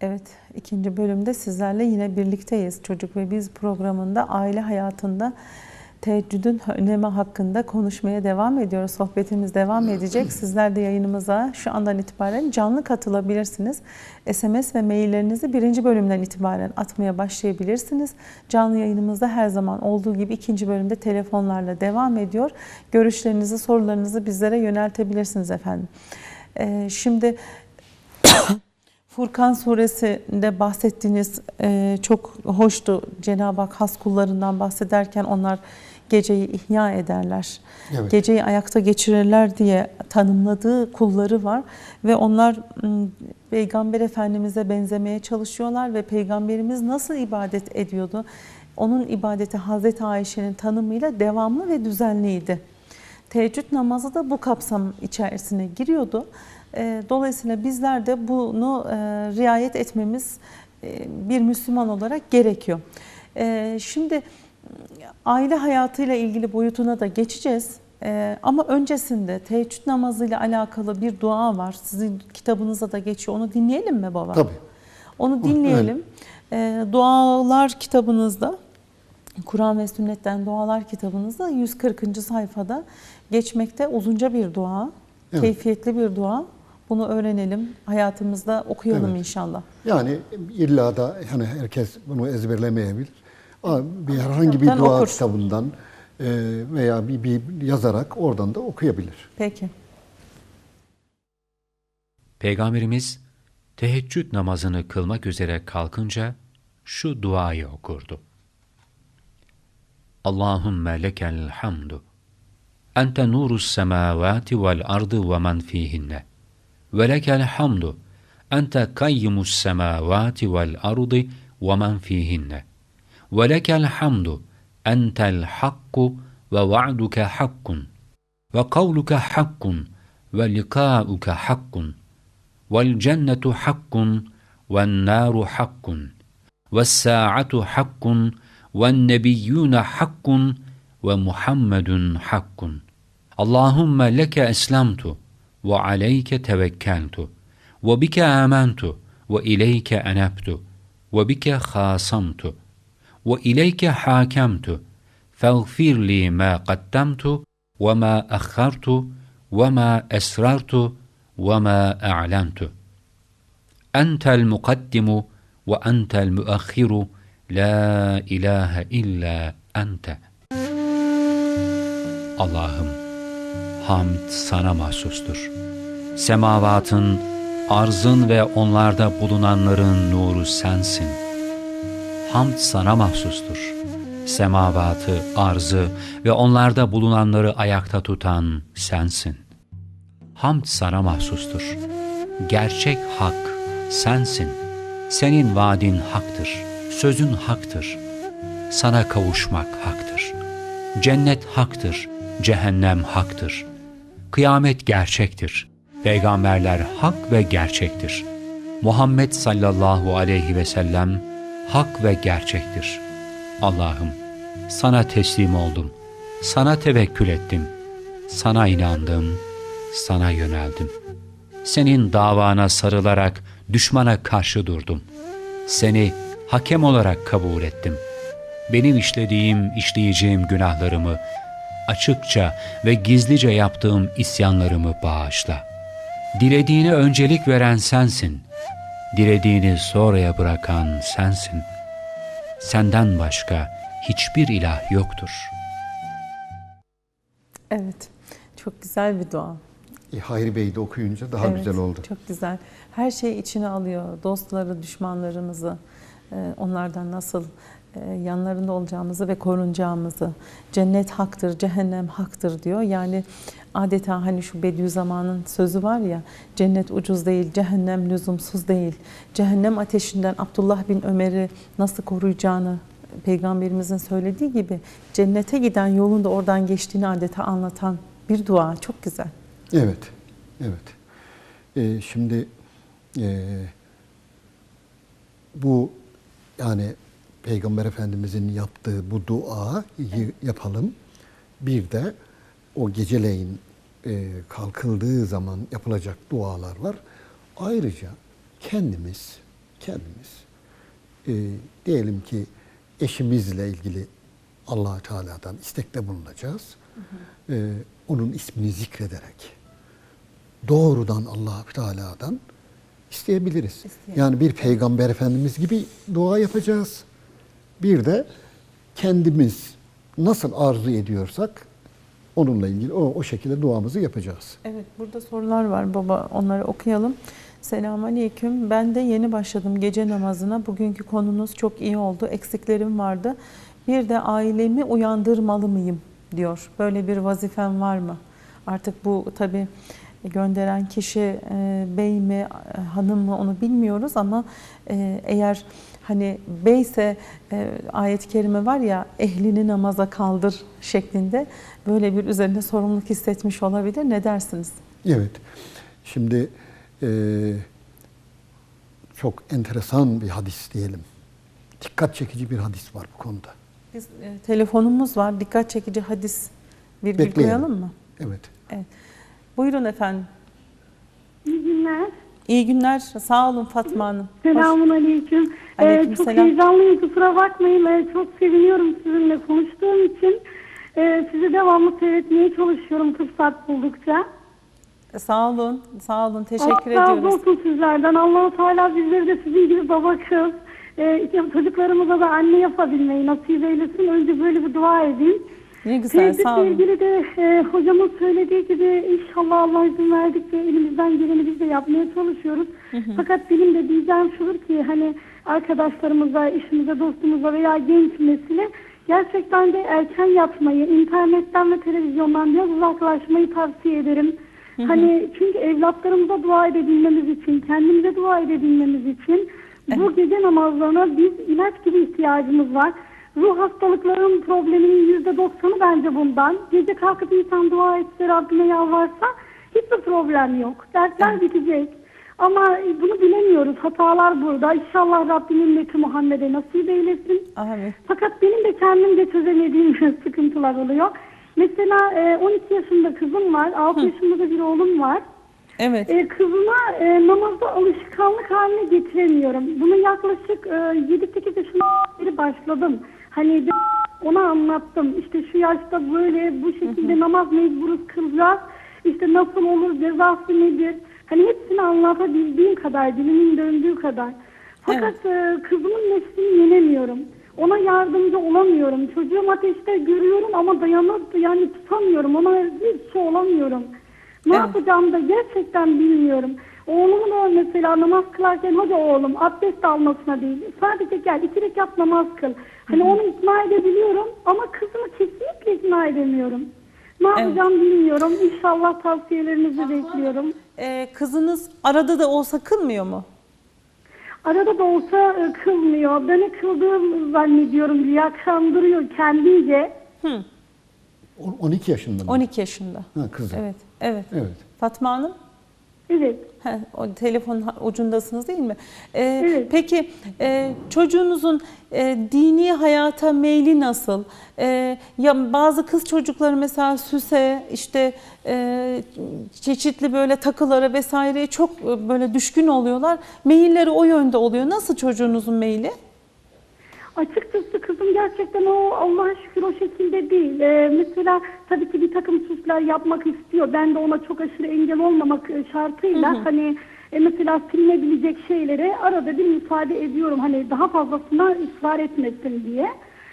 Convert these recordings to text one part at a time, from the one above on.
Evet, ikinci bölümde sizlerle yine birlikteyiz. Çocuk ve Biz programında aile hayatında teheccüdün önemi hakkında konuşmaya devam ediyoruz. Sohbetimiz devam edecek. Sizler de yayınımıza şu andan itibaren canlı katılabilirsiniz. SMS ve maillerinizi birinci bölümden itibaren atmaya başlayabilirsiniz. Canlı yayınımızda her zaman olduğu gibi ikinci bölümde telefonlarla devam ediyor. Görüşlerinizi, sorularınızı bizlere yöneltebilirsiniz efendim. Ee, şimdi Furkan suresinde bahsettiğiniz e, çok hoştu. Cenab-ı Hak has kullarından bahsederken onlar geceyi ihya ederler. Evet. Geceyi ayakta geçirirler diye tanımladığı kulları var. Ve onlar Peygamber Efendimiz'e benzemeye çalışıyorlar ve Peygamberimiz nasıl ibadet ediyordu? Onun ibadeti Hazreti Ayşe'nin tanımıyla devamlı ve düzenliydi. Teheccüd namazı da bu kapsam içerisine giriyordu. E, Dolayısıyla bizler de bunu e, riayet etmemiz e, bir Müslüman olarak gerekiyor. E, Şimdi aile hayatıyla ilgili boyutuna da geçeceğiz. E, Ama öncesinde teheccüd namazıyla alakalı bir dua var. Sizin kitabınıza da geçiyor. Onu dinleyelim mi baba? Tabii. Onu dinleyelim. E, Dualar kitabınızda Kur'an ve Sünnet'ten Dualar kitabınızda 140. sayfada geçmekte uzunca bir dua, Evet. keyfiyetli bir dua. Bunu öğrenelim, hayatımızda okuyalım Evet. inşallah. Yani illa da hani herkes bunu ezberlemeyebilir. Ama bir herhangi bir dua okur. kitabından e, veya bir, bir yazarak oradan da okuyabilir. Peki. Peygamberimiz teheccüd namazını kılmak üzere kalkınca şu duayı okurdu. Allahümme lekel hamdu. Ente nurus semavati vel ardı ve men fihinne. ولك الحمد. أنت قيم السماوات والأرض ومن فيهن. ولك الحمد. أنت الحق ووعدك حق. وقولك حق. ولقاؤك حق. والجنة حق. والنار حق. والساعة حق. والنبيون حق. ومحمد حق. اللهم لك أسلمت. وعليك توكلت وبك آمنت وإليك أنبت وبك خاصمت وإليك حاكمت. فاغفر لي ما قدمت وما أخرت وما أسررت وما أعلنت. أنت المقدم وأنت المؤخر لا إله إلا أنت. Allah'ım, hamd sana mahsustur. Semavatın, arzın ve onlarda bulunanların nuru sensin. Hamd sana mahsustur. Semavatı, arzı ve onlarda bulunanları ayakta tutan sensin. Hamd sana mahsustur. Gerçek hak sensin. Senin vaadin haktır. Sözün haktır. Sana kavuşmak haktır. Cennet haktır. Cehennem haktır. Kıyamet gerçektir. Peygamberler hak ve gerçektir. Muhammed sallallahu aleyhi ve sellem hak ve gerçektir. Allah'ım sana teslim oldum. Sana tevekkül ettim. Sana inandım. Sana yöneldim. Senin davana sarılarak düşmana karşı durdum. Seni hakem olarak kabul ettim. Benim işlediğim, işleyeceğim günahlarımı, açıkça ve gizlice yaptığım isyanlarımı bağışla. Dilediğine öncelik veren sensin. Dilediğini sonraya bırakan sensin. Senden başka hiçbir ilah yoktur. Evet, çok güzel bir dua. E, Hayri Bey'i de okuyunca daha Evet, güzel oldu. Çok güzel. Her şeyi içine alıyor. Dostları, düşmanlarımızı, e, onlardan nasıl yanlarında olacağımızı ve korunacağımızı. Cennet haktır, cehennem haktır diyor. Yani adeta hani şu Bediüzzaman'ın sözü var ya, cennet ucuz değil, cehennem lüzumsuz değil. Cehennem ateşinden Abdullah bin Ömer'i nasıl koruyacağını Peygamberimizin söylediği gibi cennete giden yolun da oradan geçtiğini adeta anlatan bir dua. Çok güzel. Evet, evet. E, şimdi e, bu yani Peygamber Efendimizin yaptığı bu duayı yapalım. Bir de o geceleyin e, kalkıldığı zaman yapılacak dualar var. Ayrıca kendimiz kendimiz e, diyelim ki eşimizle ilgili allah Teala'dan istekte bulunacağız. E, onun ismini zikrederek doğrudan allah Teala'dan isteyebiliriz. İsteyelim. Yani bir peygamber efendimiz gibi dua yapacağız. Bir de kendimiz nasıl arzu ediyorsak onunla ilgili o, o şekilde duamızı yapacağız. Evet burada sorular var baba onları okuyalım. Selamun Aleyküm. Ben de yeni başladım gece namazına. Bugünkü konunuz çok iyi oldu. Eksiklerim vardı. Bir de ailemi uyandırmalı mıyım diyor. Böyle bir vazifem var mı? Artık bu tabi gönderen kişi e, bey mi e, hanım mı onu bilmiyoruz ama e, eğer hani beyse e, ayet-i kerime var ya ehlini namaza kaldır şeklinde böyle bir üzerinde sorumluluk hissetmiş olabilir. Ne dersiniz? Evet. Şimdi e, çok enteresan bir hadis diyelim. Dikkat çekici bir hadis var bu konuda. Biz e, telefonumuz var. Dikkat çekici hadis virgül koyalım mı? Evet. Evet. Buyurun efendim. İyi günler. İyi günler. Sağ olun Fatma Hanım. Selamun aleyküm. Ee, çok selam. heyecanlıyım kusura bakmayın. Ee, çok seviniyorum sizinle konuştuğum için. Ee, sizi devamlı seyretmeye çalışıyorum fırsat buldukça. Sağ olun. Sağ olun. Teşekkür Allah ediyoruz. olsun sizlerden. allah Teala bizleri de sizin gibi baba kız. E, çocuklarımıza da anne yapabilmeyi nasip eylesin. Önce böyle bir dua edeyim. Ne güzel. Sağ Tevhidle olun. ilgili de e, hocamın söylediği gibi inşallah Allah izin verdikçe elimizden geleni biz de yapmaya çalışıyoruz. Fakat benim de diyeceğim şudur ki hani arkadaşlarımıza, işimize, dostumuza veya genç nesile gerçekten de erken yatmayı, internetten ve televizyondan biraz uzaklaşmayı tavsiye ederim. Hani çünkü evlatlarımıza dua edebilmemiz için, kendimize dua edebilmemiz için bu gece namazlarına biz ilaç gibi ihtiyacımız var. Ruh hastalıklarının probleminin yüzde doksanı bence bundan. Gece kalkıp insan dua etse Rabbine yalvarsa hiçbir problem yok. Dertler bitecek. Ama bunu bilemiyoruz. Hatalar burada. İnşallah Rabbim ümmeti Muhammed'e nasip eylesin. Amin. Fakat benim de kendimde çözemediğim sıkıntılar oluyor. Mesela e, 12 yaşında kızım var. 6 yaşında da bir oğlum var. Evet. E, kızıma e, namazda alışkanlık haline getiremiyorum. Bunu yaklaşık e, 7-8 yaşından beri başladım. Hani de ona anlattım. İşte şu yaşta böyle bu şekilde namaz mecburuz kılacağız. İşte nasıl olur, cezası nedir? Hani hepsini anlatabildiğim kadar, dilimin döndüğü kadar. Fakat e, kızımın nefsini yenemiyorum. Ona yardımcı olamıyorum. Çocuğum ateşte görüyorum ama dayanıp yani tutamıyorum. Ona hiç şey olamıyorum. Ne Evet. yapacağımı da gerçekten bilmiyorum. Oğlumu da mesela namaz kılarken hadi oğlum abdest almasına değil. Sadece gel iki rekat namaz kıl. Hani onu ikna edebiliyorum ama kızımı kesinlikle ikna edemiyorum. Ne yapacağım bilmiyorum. İnşallah tavsiyelerinizi bekliyorum. Ee, kızınız arada da olsa kılmıyor mu? Arada da olsa e, kılmıyor. Beni kıldığım zannediyorum diye kandırıyor kendince. Hı. O- 12 yaşında mı? 12 yaşında. Ha, kızım. Evet. Evet. Evet. Fatma Hanım? Evet. Heh, o telefon ha- ucundasınız değil mi? Ee, Evet. Peki e, çocuğunuzun e, dini hayata meyli nasıl? E, ya bazı kız çocukları mesela süse işte e, çeşitli böyle takılara vesaireye çok e, böyle düşkün oluyorlar. Meyilleri o yönde oluyor. Nasıl çocuğunuzun meyli? Açıkçası kızım gerçekten o Allah'a şükür o şekilde değil. Ee, mesela tabii ki bir takım süsler yapmak istiyor. Ben de ona çok aşırı engel olmamak e, şartıyla hani e, mesela silinebilecek şeylere arada bir müsaade ediyorum. Hani daha fazlasına ısrar etmesin diye.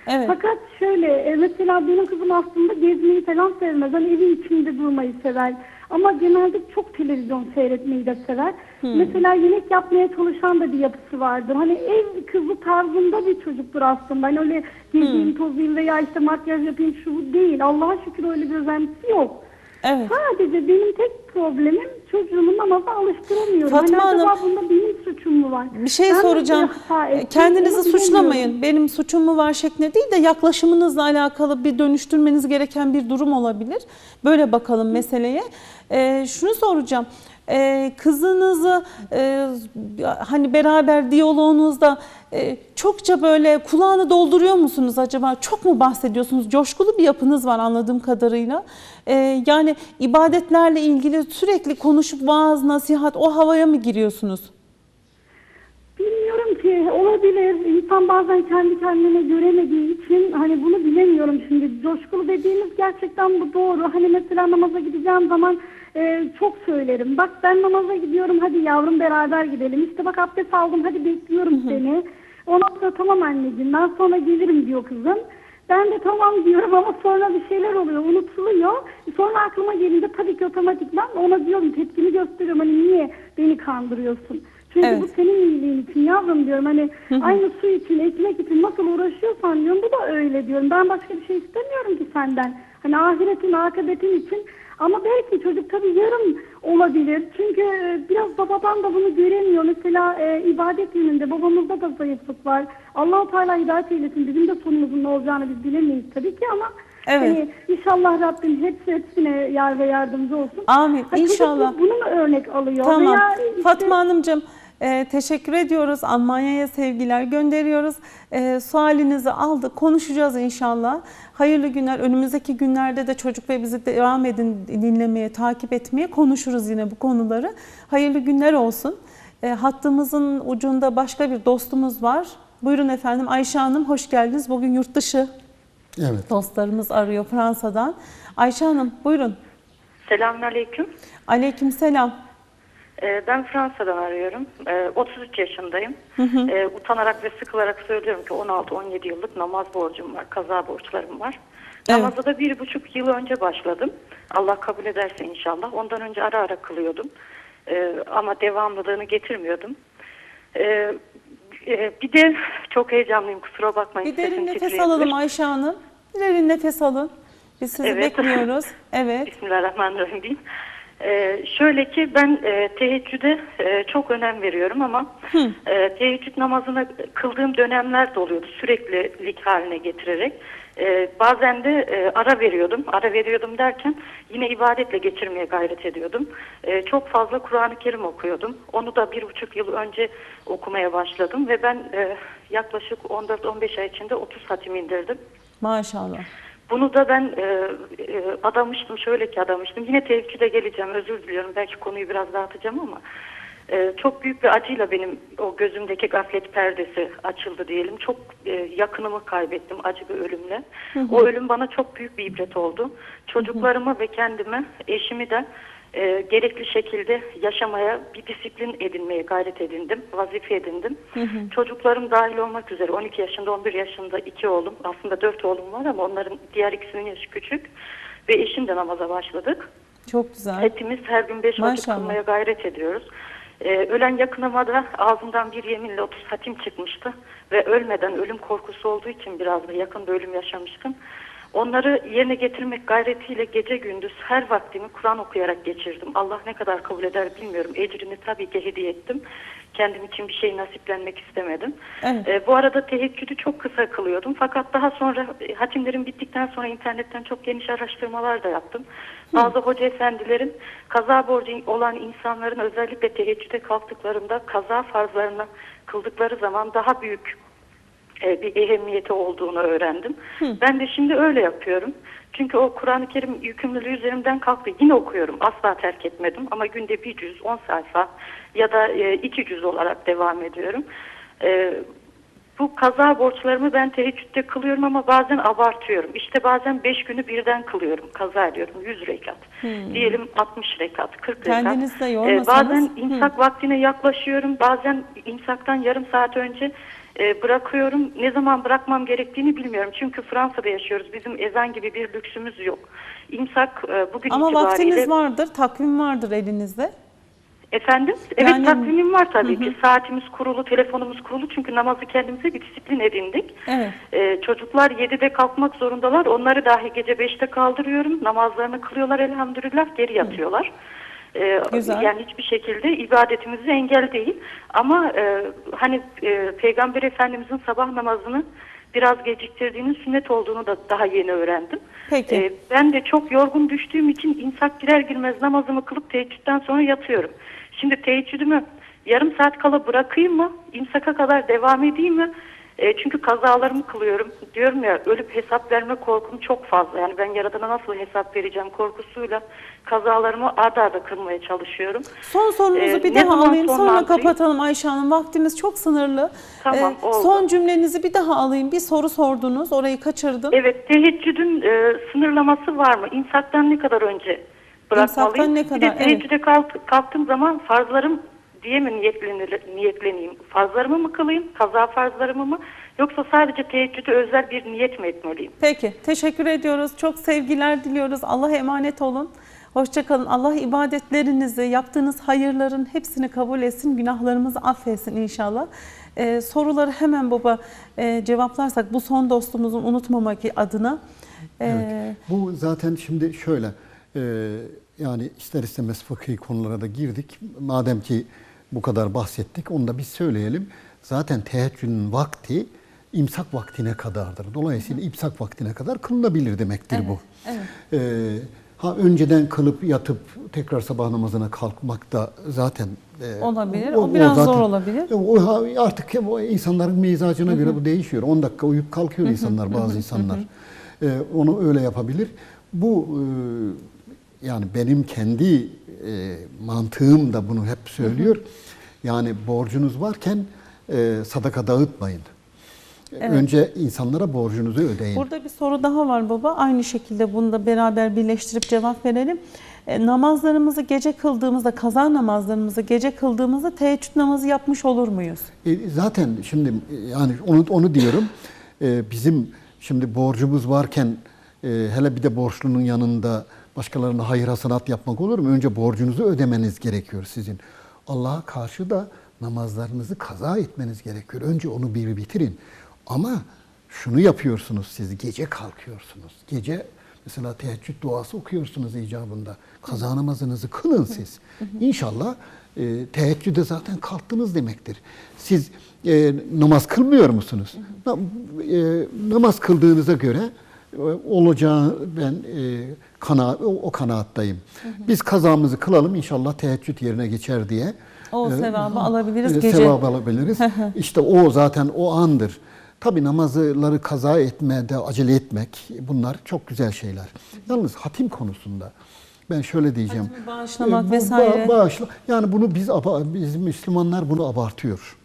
Evet. Fakat şöyle e, mesela benim kızım aslında gezmeyi falan sevmez. Hani evin içinde durmayı sever. Ama genelde çok televizyon seyretmeyi de sever. Mesela yemek yapmaya çalışan da bir yapısı vardır. Hani ev kızı tarzında bir çocuktur aslında. Hani öyle gezeyim tozayım veya işte makyaj yapayım şu değil. Allah'a şükür öyle bir özentisi yok. Evet. Sadece benim tek problemim çocuğumu namaza alıştıramıyorum. Fatma hani Hanım, bunda benim suçum mu var? Bir şey Ben soracağım. bir ettim? Kendinizi suçlamayın. Benim suçum mu var şeklinde değil de yaklaşımınızla alakalı bir dönüştürmeniz gereken bir durum olabilir. Böyle bakalım meseleye. Ee, şunu soracağım. Ee, kızınızı e, hani beraber diyaloğunuzda e, çokça böyle kulağını dolduruyor musunuz acaba? Çok mu bahsediyorsunuz? Coşkulu bir yapınız var anladığım kadarıyla. Ee, yani ibadetlerle ilgili sürekli konuşup vaaz, nasihat o havaya mı giriyorsunuz? Bilmiyorum Belki olabilir. İnsan bazen kendi kendine göremediği için hani bunu bilemiyorum şimdi. Coşkulu dediğiniz gerçekten bu doğru. Hani mesela namaza gideceğim zaman e, çok söylerim. Bak ben namaza gidiyorum hadi yavrum beraber gidelim. İşte bak abdest aldım hadi bekliyorum seni. Ondan sonra tamam anneciğim ben sonra gelirim diyor kızım. Ben de tamam diyorum ama sonra bir şeyler oluyor, unutuluyor. Sonra aklıma gelince tabii ki otomatikman ona diyorum, tepkimi gösteriyorum. Hani niye beni kandırıyorsun? Çünkü Evet. bu senin iyiliğin için yavrum diyorum. Hani aynı su için, ekmek için nasıl uğraşıyorsan diyorum bu da öyle diyorum. Ben başka bir şey istemiyorum ki senden. Hani ahiretin, akıbetin için. Ama belki çocuk tabii yarım olabilir. Çünkü e, biraz babadan da bunu göremiyor. Mesela e, ibadet yönünde babamızda da zayıflık var. allah Teala hidayet eylesin. Bizim de sonumuzun ne olacağını biz bilemeyiz tabii ki ama Evet. hani inşallah Rabbim hepsi hepsine yar ve yardımcı olsun. Amin. Ha, İnşallah. Bunu mu örnek alıyor? Tamam. Veya işte- Fatma Hanımcığım e, teşekkür ediyoruz. Almanya'ya sevgiler gönderiyoruz. E, sualinizi aldık. Konuşacağız inşallah. Hayırlı günler. Önümüzdeki günlerde de çocuk ve bizi devam edin dinlemeye, takip etmeye konuşuruz yine bu konuları. Hayırlı günler olsun. E, hattımızın ucunda başka bir dostumuz var. Buyurun efendim Ayşe Hanım hoş geldiniz. Bugün yurt dışı Evet. dostlarımız arıyor Fransa'dan. Ayşe Hanım buyurun. Selamünaleyküm. Aleyküm selam. Ee, ben Fransa'dan arıyorum. Ee, 33 yaşındayım. Ee, utanarak ve sıkılarak söylüyorum ki 16-17 yıllık namaz borcum var, kaza borçlarım var. Evet. Namaza da bir buçuk yıl önce başladım. Allah kabul ederse inşallah. Ondan önce ara ara kılıyordum. Ee, ama devamlılığını getirmiyordum. Ee, e, bir de çok heyecanlıyım kusura bakmayın. Bir derin nefes titreyebilir. alalım Ayşe Hanım. Bir derin nefes alın. Biz sizi Evet. bekliyoruz. Evet. Bismillahirrahmanirrahim diyeyim. Ee, şöyle ki ben e, teheccüde e, çok önem veriyorum ama e, teheccüd namazını kıldığım dönemler de oluyordu süreklilik haline getirerek. E, bazen de e, ara veriyordum. Ara veriyordum derken yine ibadetle geçirmeye gayret ediyordum. E, çok fazla Kur'an-ı Kerim okuyordum. Onu da bir buçuk yıl önce okumaya başladım ve ben e, yaklaşık 14-15 ay içinde 30 hatim indirdim. Maşallah. Bunu da ben e, e, adamıştım, şöyle ki adamıştım. Yine teheccüde geleceğim, özür diliyorum. Belki konuyu biraz dağıtacağım ama e, çok büyük bir acıyla benim o gözümdeki gaflet perdesi açıldı diyelim. Çok e, yakınımı kaybettim acı bir ölümle. O ölüm bana çok büyük bir ibret oldu. Çocuklarımı ve kendimi, eşimi de e, gerekli şekilde yaşamaya, bir disiplin edinmeye gayret edindim, vazife edindim. Çocuklarım dahil olmak üzere 12 yaşında, 11 yaşında iki oğlum, aslında dört oğlum var ama onların diğer ikisinin yaşı küçük ve eşim de namaza başladık. Çok güzel. Hepimiz her gün beş vakit kılmaya gayret ediyoruz. Ee, ölen yakınıma da ağzımdan bir yeminle 30 hatim çıkmıştı ve ölmeden ölüm korkusu olduğu için biraz da yakın bir ölüm yaşamıştım. Onları yerine getirmek gayretiyle gece gündüz her vaktimi Kur'an okuyarak geçirdim. Allah ne kadar kabul eder bilmiyorum. Ecrini tabii ki hediye ettim. Kendim için bir şey nasiplenmek istemedim. Evet. Ee, bu arada teheccüdü çok kısa kılıyordum. Fakat daha sonra e, hatimlerim bittikten sonra internetten çok geniş araştırmalar da yaptım. Bazı hoca efendilerin kaza borcu olan insanların özellikle teheccüde kalktıklarında kaza farzlarını kıldıkları zaman daha büyük e, bir ehemmiyeti olduğunu öğrendim. Ben de şimdi öyle yapıyorum. Çünkü o Kur'an-ı Kerim yükümlülüğü üzerimden kalktı. Yine okuyorum. Asla terk etmedim. Ama günde bir cüz, on sayfa ya da e, iki cüz olarak devam ediyorum. E, bu kaza borçlarımı ben teheccüde kılıyorum ama bazen abartıyorum. İşte bazen beş günü birden kılıyorum. Kaza ediyorum. Yüz rekat. Diyelim 60 rekat, 40 rekat. Kendinizi de yormasanız. bazen imsak vaktine yaklaşıyorum. Bazen imsaktan yarım saat önce e, bırakıyorum. Ne zaman bırakmam gerektiğini bilmiyorum. Çünkü Fransa'da yaşıyoruz. Bizim ezan gibi bir lüksümüz yok. İmsak e, bugün Ama itibariyle... vaktiniz vardır, takvim vardır elinizde. Efendim? Evet Yani- takvimim var tabii ki. Saatimiz kurulu, telefonumuz kurulu. Çünkü namazı kendimize bir disiplin edindik. Evet. Ee, çocuklar 7'de kalkmak zorundalar. Onları dahi gece 5'te kaldırıyorum. Namazlarını kılıyorlar elhamdülillah. Geri yatıyorlar. Ee, Güzel. Yani hiçbir şekilde ibadetimize engel değil. Ama e, hani e, Peygamber Efendimizin sabah namazını biraz geciktirdiğinin sünnet olduğunu da daha yeni öğrendim. Peki. Ee, ben de çok yorgun düştüğüm için imsak girer girmez namazımı kılıp teheccüden sonra yatıyorum. Şimdi teheccüdümü yarım saat kala bırakayım mı? İmsaka kadar devam edeyim mi? E, çünkü kazalarımı kılıyorum. Diyorum ya ölüp hesap verme korkum çok fazla. Yani ben Yaradan'a nasıl hesap vereceğim korkusuyla kazalarımı arda arda kılmaya çalışıyorum. Son sorunuzu Ee, bir daha alayım sonra sonlandırayım? kapatalım Ayşe Hanım. Vaktimiz çok sınırlı. Tamam, Ee, oldu. son cümlenizi bir daha alayım. Bir soru sordunuz. Orayı kaçırdım. Evet teheccüdün e, sınırlaması var mı? İmsaktan ne kadar önce bırakmalıyım? İmsaktan ne Bir kadar, de evet. teheccüde kalk- kalktığım zaman farzlarım diye mi niyetleneyim? Farzlarımı mı kılayım? Kaza farzlarımı mı? Yoksa sadece teheccüde özel bir niyet mi etmeliyim? Peki. Teşekkür ediyoruz. Çok sevgiler diliyoruz. Allah'a emanet olun. Hoşçakalın. Allah ibadetlerinizi, yaptığınız hayırların hepsini kabul etsin. Günahlarımızı affetsin inşallah. Ee, soruları hemen baba e, cevaplarsak bu son dostumuzun unutmamak adına. Ee, Evet. Bu zaten şimdi şöyle e, yani ister istemez fıkhi konulara da girdik. Madem ki bu kadar bahsettik onu da biz söyleyelim. Zaten teheccüdün vakti imsak vaktine kadardır. Dolayısıyla imsak vaktine kadar kılınabilir demektir bu. E, ha önceden kılıp yatıp tekrar sabah namazına kalkmak da zaten e, Olabilir. O biraz zor olabilir. O artık o insanların mizacına göre bu değişiyor. 10 dakika uyup kalkıyor insanlar bazı insanlar. E, onu öyle yapabilir. Bu e, yani benim kendi e, mantığım da bunu hep söylüyor. Yani borcunuz varken e, sadaka dağıtmayın. Önce insanlara borcunuzu ödeyin. Burada bir soru daha var baba. Aynı şekilde bunu da beraber birleştirip cevap verelim. E, namazlarımızı gece kıldığımızda, kaza namazlarımızı gece kıldığımızda teheccüd namazı yapmış olur muyuz? E, zaten şimdi yani onu onu diyorum. E, bizim şimdi borcumuz varken e, hele bir de borçlunun yanında başkalarına hayır hasanat yapmak olur mu? Önce borcunuzu ödemeniz gerekiyor sizin. Allah'a karşı da namazlarınızı kaza etmeniz gerekiyor. Önce onu bir bitirin. Ama şunu yapıyorsunuz siz gece kalkıyorsunuz. Gece mesela teheccüd duası okuyorsunuz icabında. Kaza namazınızı kılın siz. İnşallah e, teheccüde zaten kalktınız demektir. Siz e, namaz kılmıyor musunuz? Na- e, namaz kıldığınıza göre olacağı ben e, kana, o, o kanaattayım. Biz kazamızı kılalım inşallah teheccüd yerine geçer diye. O e, sevabı ha, alabiliriz e, gece. Sevabı alabiliriz. işte o zaten o andır. Tabi namazları kaza etmede acele etmek bunlar çok güzel şeyler. Yalnız hatim konusunda ben şöyle diyeceğim. Bağışlamak E, bu vesaire. ba- bağışla, yani bunu biz biz Müslümanlar bunu abartıyor.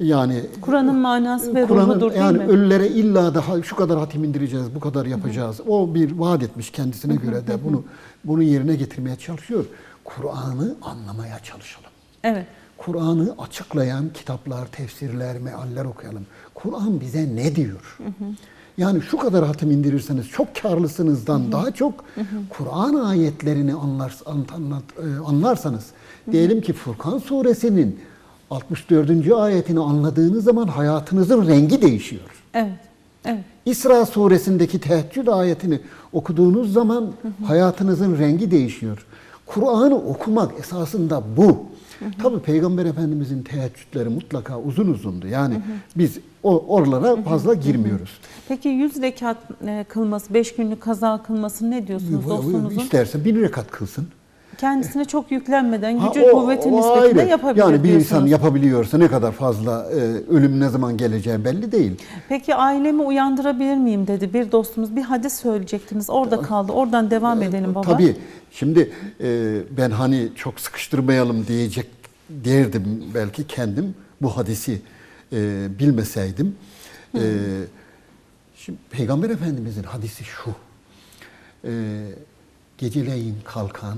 Yani Kur'an'ın manası ve Kur'an'ın ruhudur değil yani mi? ölülere illa daha şu kadar hatim indireceğiz, bu kadar yapacağız. O bir vaat etmiş kendisine göre de bunu bunu yerine getirmeye çalışıyor. Kur'an'ı anlamaya çalışalım. Evet. Kur'an'ı açıklayan kitaplar, tefsirler, mealler okuyalım. Kur'an bize ne diyor? Yani şu kadar hatim indirirseniz çok karlısınızdan daha çok Kur'an ayetlerini anlar, anlat, e, anlarsanız diyelim ki Furkan suresinin 64. ayetini anladığınız zaman hayatınızın rengi değişiyor. Evet. Evet. İsra suresindeki teheccüd ayetini okuduğunuz zaman hayatınızın rengi değişiyor. Kur'an'ı okumak esasında bu. Tabi Peygamber Efendimizin teheccüdleri mutlaka uzun uzundu. Yani biz o oralara fazla girmiyoruz. Peki 100 rekat e, kılması, 5 günlük kaza kılması ne diyorsunuz dostumuzun? İsterse bir rekat kılsın. Kendisine çok yüklenmeden, Ha, gücü o- kuvveti o nispetinde ayrı. yapabilir Yani bir diyorsunuz. insan yapabiliyorsa ne kadar fazla e, ölüm ne zaman geleceği belli değil. Peki ailemi uyandırabilir miyim dedi bir dostumuz. Bir hadis söyleyecektiniz. Orada kaldı. Oradan devam edelim baba. Tabii. Şimdi e, ben hani çok sıkıştırmayalım diyecek derdim belki kendim bu hadisi e, bilmeseydim. E, şimdi Peygamber Efendimizin hadisi şu. E, geceleyin kalkan,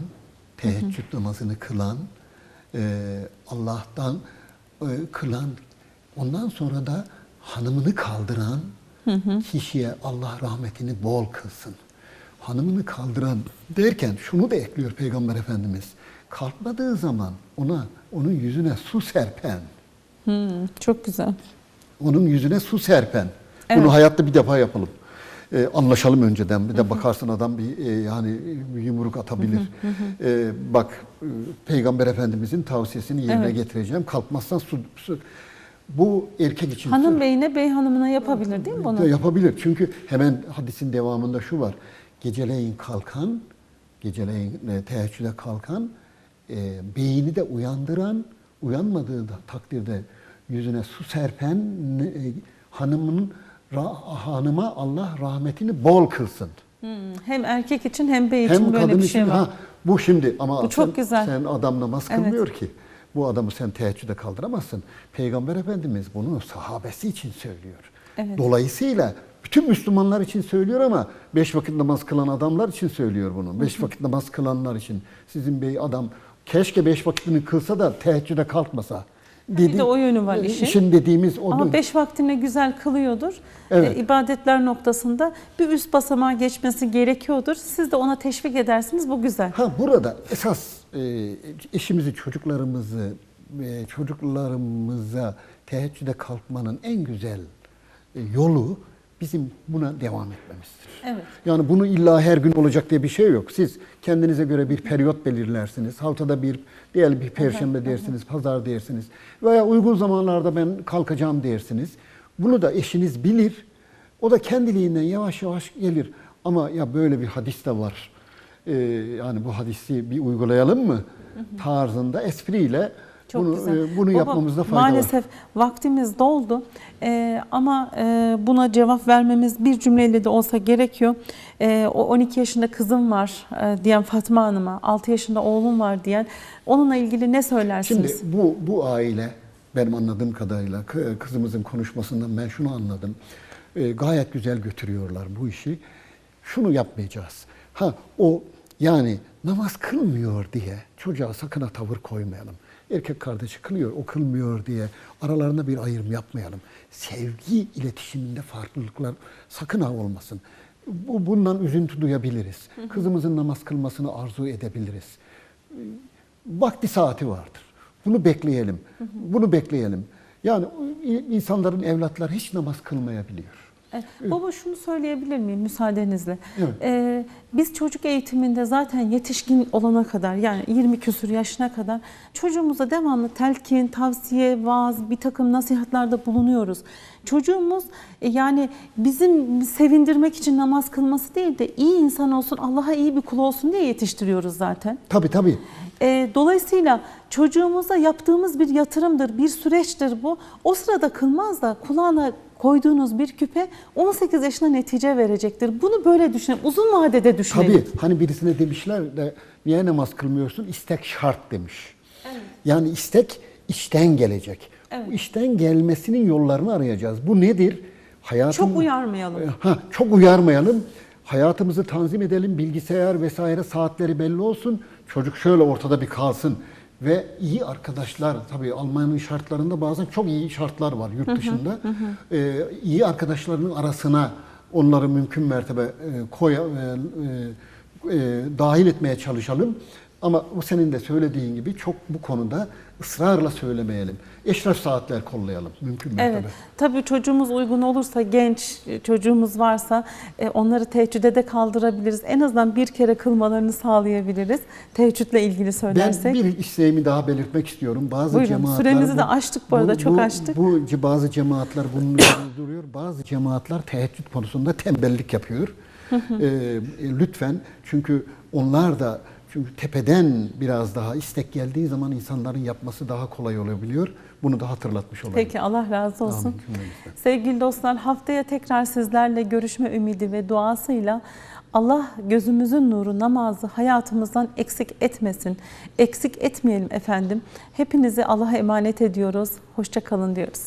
teheccüd namazını kılan, e, Allah'tan e, kılan, ondan sonra da hanımını kaldıran kişiye Allah rahmetini bol kılsın. Hanımını kaldıran derken şunu da ekliyor Peygamber Efendimiz. Kalkmadığı zaman ona onun yüzüne su serpen, Hmm, çok güzel. onun yüzüne su serpen. Evet. Bunu hayatta bir defa yapalım. Ee, anlaşalım önceden. Bir de bakarsın adam bir e, yani bir yumruk atabilir. Ee, bak e, Peygamber Efendimizin tavsiyesini yerine Evet. getireceğim. Kalkmazsan su, su. Bu erkek için Hanım beyine, bey hanımına yapabilir değil mi bunu? yapabilir. Çünkü hemen hadisin devamında şu var. Geceleyin kalkan, geceleyin e, teheccüde kalkan, e, beyni de uyandıran, uyanmadığı da takdirde yüzüne su serpen, e, hanımının hanıma Allah rahmetini bol kılsın. Hmm, Hem erkek için hem bey için Hem böyle kadın bir için şey var. ha bu şimdi ama Bu çok sen, güzel. sen adam namaz Evet. kılmıyor ki. Bu adamı sen teheccüde kaldıramazsın. Peygamber Efendimiz bunu sahabesi için söylüyor. Evet. Dolayısıyla bütün Müslümanlar için söylüyor ama beş vakit namaz kılan adamlar için söylüyor bunu. Beş vakit namaz kılanlar için. Sizin bey adam keşke beş vakitini kılsa da teheccüde kalkmasa. Bir de o yönü var e, işin. İşin dediğimiz o. Ama beş vaktine güzel kılıyordur. Evet. E, ibadetler noktasında bir üst basamağa geçmesi gerekiyordur. Siz de ona teşvik edersiniz. Bu güzel. Ha burada esas e, eşimizi, çocuklarımızı, e, çocuklarımıza teheccüde kalkmanın en güzel e, yolu bizim buna devam etmemizdir. Evet. Yani bunu illa her gün olacak diye bir şey yok. Siz kendinize göre bir periyot belirlersiniz. Haftada bir, diyelim bir perşembe dersiniz, pazar dersiniz. Veya uygun zamanlarda ben kalkacağım dersiniz. Bunu da eşiniz bilir. O da kendiliğinden yavaş yavaş gelir. Ama ya böyle bir hadis de var. Ee, yani bu hadisi bir uygulayalım mı? Tarzında espriyle Çok bunu, güzel. e, bunu Baba, yapmamızda fayda var. Maalesef vaktimiz doldu Ee, ama e, buna cevap vermemiz bir cümleyle de olsa gerekiyor. Ee, o 12 yaşında kızım var e, diyen Fatma Hanım'a, 6 yaşında oğlum var diyen onunla ilgili ne söylersiniz? Şimdi bu bu aile benim anladığım kadarıyla kı- kızımızın konuşmasından ben şunu anladım. Ee, gayet güzel götürüyorlar bu işi. Şunu yapmayacağız. Ha o yani namaz kılmıyor diye çocuğa sakın tavır koymayalım. Erkek kardeşi kılıyor, o kılmıyor diye aralarında bir ayrım yapmayalım. Sevgi iletişiminde farklılıklar sakın ha olmasın. Bu, bundan üzüntü duyabiliriz. Kızımızın namaz kılmasını arzu edebiliriz vakti saati vardır. Bunu bekleyelim. Bunu bekleyelim. Yani insanların evlatları hiç namaz kılmayabiliyor. E, Baba şunu söyleyebilir miyim müsaadenizle? Evet. E, biz çocuk eğitiminde zaten yetişkin olana kadar yani 20 küsur yaşına kadar çocuğumuza devamlı telkin, tavsiye, vaaz, bir takım nasihatlarda bulunuyoruz. Çocuğumuz e, yani bizim sevindirmek için namaz kılması değil de iyi insan olsun, Allah'a iyi bir kul olsun diye yetiştiriyoruz zaten. Tabii tabii. E, dolayısıyla çocuğumuza yaptığımız bir yatırımdır, bir süreçtir bu. O sırada kılmaz da kulağına koyduğunuz bir küpe 18 yaşına netice verecektir. Bunu böyle düşünün. Uzun vadede düşünelim. Tabii hani birisine demişler de niye namaz kılmıyorsun? İstek şart demiş. Yani istek içten gelecek. Evet. Bu içten gelmesinin yollarını arayacağız. Bu nedir? Hayatım, Çok uyarmayalım. Ha, çok uyarmayalım. Hayatımızı tanzim edelim. Bilgisayar vesaire saatleri belli olsun. Çocuk şöyle ortada bir kalsın. Ve iyi arkadaşlar, tabii Almanya'nın şartlarında bazen çok iyi şartlar var yurt dışında. Ee, iyi arkadaşlarının arasına onları mümkün mertebe e, koy, e, e, e, dahil etmeye çalışalım. Ama o senin de söylediğin gibi çok bu konuda ısrarla söylemeyelim. Eşref saatler kollayalım mümkün mertebe. Evet. Tabii çocuğumuz uygun olursa, genç çocuğumuz varsa e, onları teheccüde de kaldırabiliriz. En azından bir kere kılmalarını sağlayabiliriz. Teheccüdle ilgili söylersek. Ben bir isteğimi daha belirtmek istiyorum. Bazı Buyurun, cemaatler süremizi de açtık bu arada, çok açtık. Bu ce- bazı cemaatler bunun üzerine duruyor. Bazı cemaatler teheccüd konusunda tembellik yapıyor. Ee, lütfen çünkü onlar da çünkü tepeden biraz daha istek geldiği zaman insanların yapması daha kolay olabiliyor. Bunu da hatırlatmış olayım. Peki Allah razı olsun. Amin. Sevgili dostlar haftaya tekrar sizlerle görüşme ümidi ve duasıyla Allah gözümüzün nuru namazı hayatımızdan eksik etmesin. Eksik etmeyelim efendim. Hepinizi Allah'a emanet ediyoruz. Hoşça kalın diyoruz.